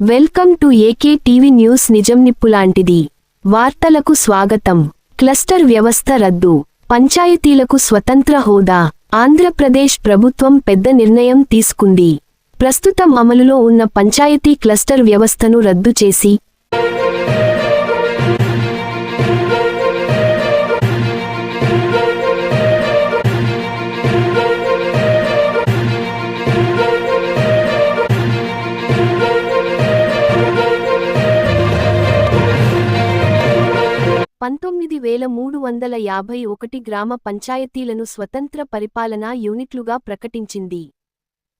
Welcome to AK TV news నిజం నిప్పులాంటిది వార్తలకు స్వాగతం. క్లస్టర్ వ్యవస్థ రద్దు. పంచాయతీలకు స్వతంత్ర హోదా. ఆంధ్రప్రదేశ్ ప్రభుత్వం పెద్ద నిర్ణయం తీసుకుంది. ప్రస్తుతం అమలులో ఉన్న పంచాయతీ క్లస్టర్ వ్యవస్థను రద్దు చేసి పంతొమ్మిది వేల మూడు వందల యాభై ఒకటి గ్రామ పంచాయతీలను స్వతంత్ర పరిపాలనా యూనిట్లుగా ప్రకటించింది.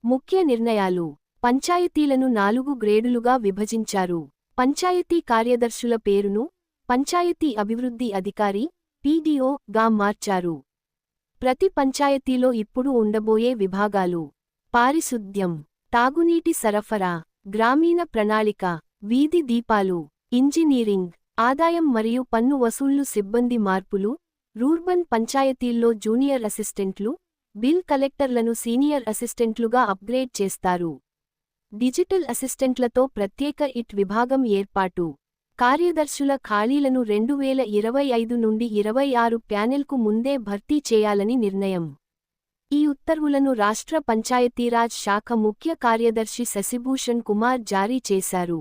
ముఖ్య నిర్ణయాలు. పంచాయతీలను నాలుగు గ్రేడులుగా విభజించారు. పంచాయతీ కార్యదర్శుల పేరును పంచాయతీ అభివృద్ధి అధికారి పీడీఓ గా మార్చారు. ప్రతి పంచాయతీలో ఇప్పుడు ఉండబోయే విభాగాలు. పారిశుద్ధ్యం తాగునీటి సరఫరా గ్రామీణ ప్రణాళిక వీధి దీపాలు ఇంజనీరింగ్ ఆదాయం మరియు పన్ను వసూళ్ళు సిబ్బంది మార్పులు రూర్బన్ పంచాయతీల్లో జూనియర్ అసిస్టెంట్లు బిల్ కలెక్టర్లను సీనియర్ అసిస్టెంట్లుగా అప్గ్రేడ్ చేస్తారు. డిజిటల్ అసిస్టెంట్లతో ప్రత్యేక ఇట్ విభాగం ఏర్పాటు. కార్యదర్శుల ఖాళీలను రెండు వేల ఇరవై ఐదు నుండి ఇరవై ఆరు ప్యానెల్కు ముందే భర్తీ చేయాలని నిర్ణయం. ఈ ఉత్తర్వులను రాష్ట్ర పంచాయతీరాజ్ శాఖ ముఖ్య కార్యదర్శి శశిభూషణ్ కుమార్ జారీ చేశారు.